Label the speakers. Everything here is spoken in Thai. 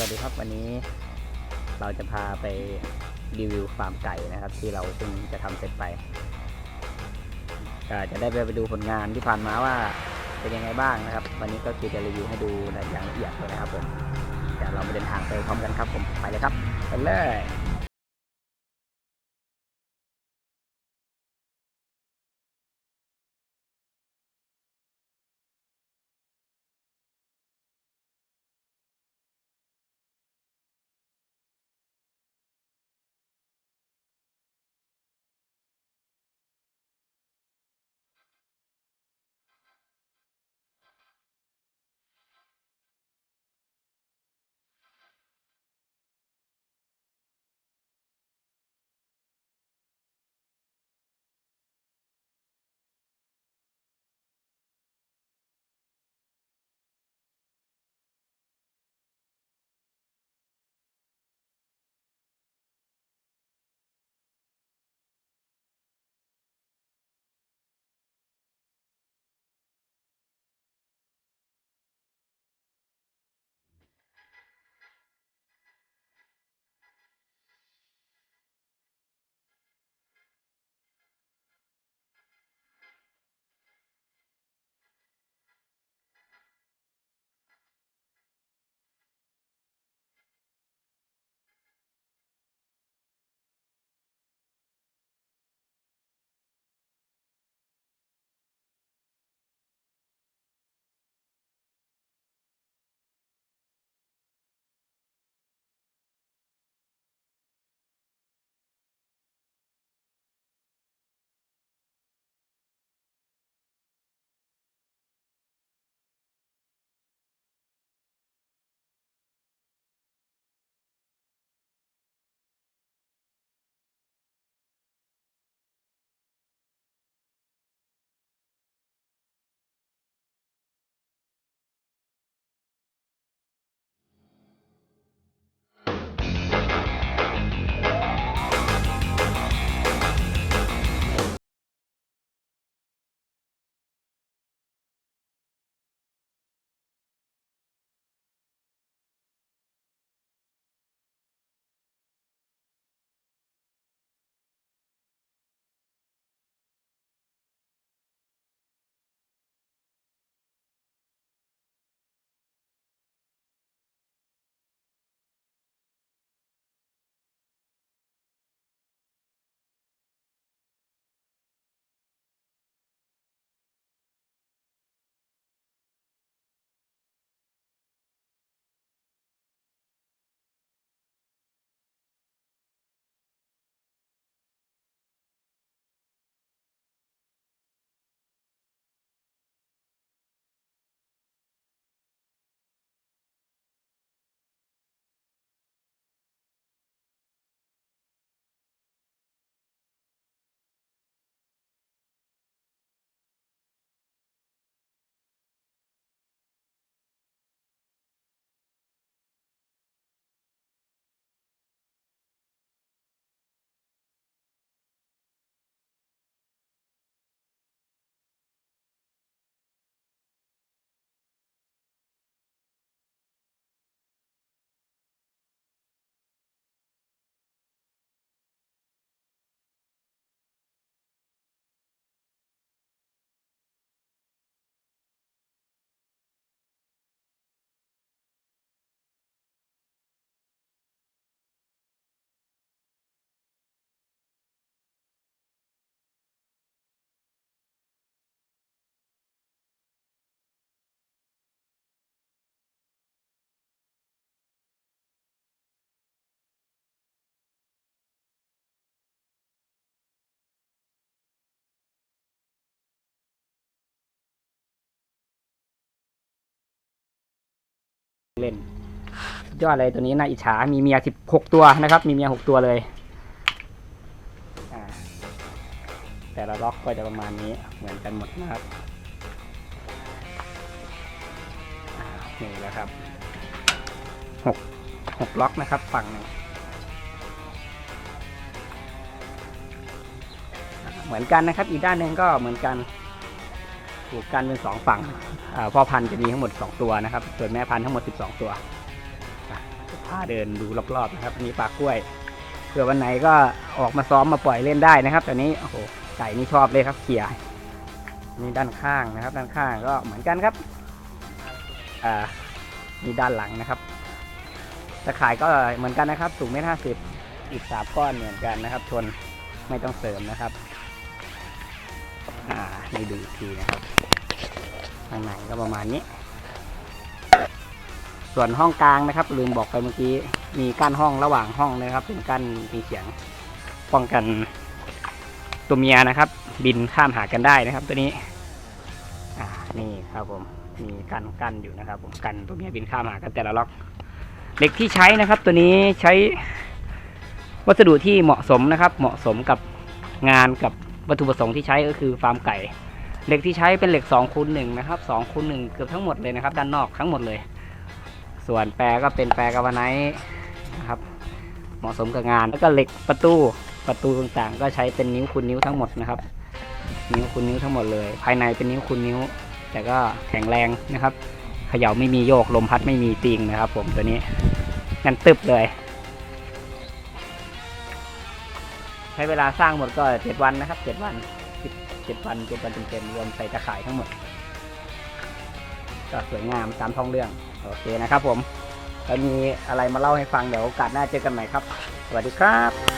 Speaker 1: สวัสดีครับวันนี้เราจะพาไปรีวิวฟาร์มไก่นะครับ ที่เราเพิ่งจะทำเสร็จไปก็จะได้ไปดูผลงานที่ผ่านมาว่าเป็นยังไงบ้างนะครับ วันนี้ก็คือจะรีวิวให้ดูอย่างละเอียดเลยนะครับผมเดี๋ยวเราไปเดินทางไปพร้อมกันครับผมไปเลยครับไปเลย เล่นสุดยอดเลยตัวนี้น่าอิจฉา มีเมียสิบหกตัวนะครับ มีเมียหกตัวเลย แต่ละล็อกก็จะประมาณนี้เหมือนกันหมดนะครับนี่แหละครับหกหกล็อกนะครับฝั่งหนึ่งเหมือนกันนะครับ อีกด้านหนึ่งก็เหมือนกัน ถูกกันเป็นสองฝั่งพ่อพันธุ์จะมีทั้งหมด 2 ตัวนะครับ ส่วนแม่พันธุ์ทั้งหมด 12 ตัวพาเดินดูรอบๆนะครับอันนี้ปลากล้วยเผื่อวันไหนก็ออกมาซ้อมมาปล่อยเล่นได้นะครับตอนนี้โอ้โหไก่นี่ชอบเลยครับเขี่ยนี่ด้านข้างนะครับ ด้านข้างก็เหมือนกันครับอ่านี่ด้านหลังนะครับตะข่ายก็เหมือนกันนะครับสูงเมตรห้าสิบอีกสามก้อนเหมือนกันนะครับ ชนไม่ต้องเสริมนะครับอ่านี่ดูอีกทีนะครับ ข้างในก็ประมาณนี้ ส่วนห้องกลางนะครับ ลืมบอกไปเมื่อกี้ มีกั้นห้องระหว่างห้องนะครับ เป็นกั้นมีเสียงป้องกันตัวเมียนะครับ บินข้ามหากันได้นะครับ ตัวนี้อ่านี่ครับผมมีกั้นกั้นอยู่นะครับผมกันตัวเมียบินข้ามหากันแต่ละล็อกเหล็กที่ใช้นะครับ ตัวนี้ใช้วัสดุที่เหมาะสมนะครับ เหมาะสมกับงานกับวัตถุประสงค์ที่ใช้ก็คือฟาร์มไก่ เหล็กที่ใช้เป็นเหล็ก2คูณหนึ่งนะครับ2คูณหนึ่งเกือบทั้งหมดเลยนะครับ ด้านนอกทั้งหมดเลย ส่วนแปรก็เป็นแปรกาวาไนท์นะครับเหมาะสมกับงานแล้วก็เหล็กประตูประตูต่างๆ ก็ใช้เป็นนิ้วคูณนิ้วทั้งหมดนะครับ นิ้วคูณนิ้วทั้งหมดเลย ภายในเป็นนิ้วคูณนิ้ว แต่ก็แข็งแรงนะครับเขย่าไม่มีโยกลมพัดไม่มีติงนะครับ ผมตัวนี้งันตึบเลย ใช้เวลาสร้างหมดก็เจ็ดวันนะครับเจ็ดวัน เจ็ดวันเจ็ดวันเต็มๆรวมใส่ตะข่ายทั้งหมด ก็สวยงามตามท้องเรื่อง โอเคนะครับผมแล้วมีอะไรมาเล่าให้ฟังเดี๋ยวโอกาสหน้าเจอกันใหม่ครับ สวัสดีครับ